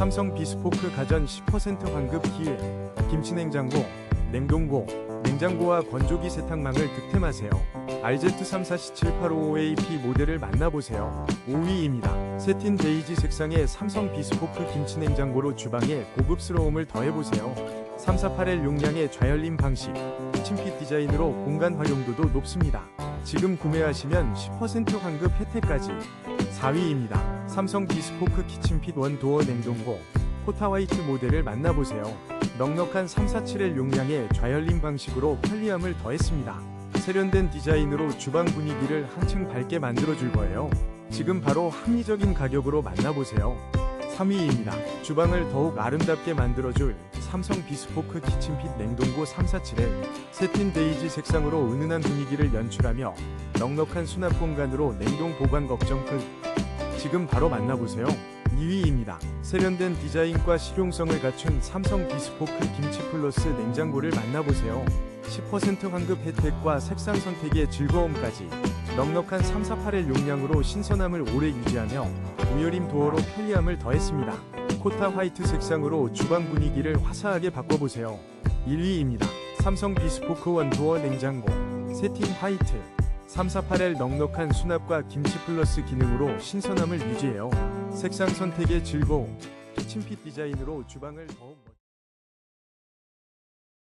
삼성 비스포크 가전 10% 환급 기회 김치냉장고, 냉동고, 냉장고와 건조기 세탁망을 득템하세요. RZ34C7855AP 모델을 만나보세요. 5위입니다. 세틴 베이지 색상의 삼성 비스포크 김치냉장고로 주방에 고급스러움을 더해보세요. 348L 용량의 좌열림 방식, 키친핏 디자인으로 공간 활용도도 높습니다. 지금 구매하시면 10% 환급 혜택까지 4위입니다. 삼성 비스포크 키친핏 원도어 냉동고 포타 화이트 모델을 만나보세요. 넉넉한 347L 용량의 좌열림 방식으로 편리함을 더했습니다. 세련된 디자인으로 주방 분위기를 한층 밝게 만들어줄 거예요. 지금 바로 합리적인 가격으로 만나보세요. 3위입니다. 주방을 더욱 아름답게 만들어줄 삼성 비스포크 키친핏 냉동고 347L 세틴 베이지 색상으로 은은한 분위기를 연출하며 넉넉한 수납 공간으로 냉동 보관 걱정 끝. 지금 바로 만나보세요. 2위입니다. 세련된 디자인과 실용성을 갖춘 삼성 비스포크 김치 플러스 냉장고를 만나보세요. 10% 환급 혜택과 색상 선택의 즐거움까지 넉넉한 348L 용량으로 신선함을 오래 유지하며 우열림 도어로 편리함을 더했습니다. 코타 화이트 색상으로 주방 분위기를 화사하게 바꿔보세요. 1위입니다. 삼성 비스포크 원도어 냉장고 세팅 화이트 348L 넉넉한 수납과 김치 플러스 기능으로 신선함을 유지해요. 색상 선택의 즐거움 키친핏 디자인으로 주방을 더욱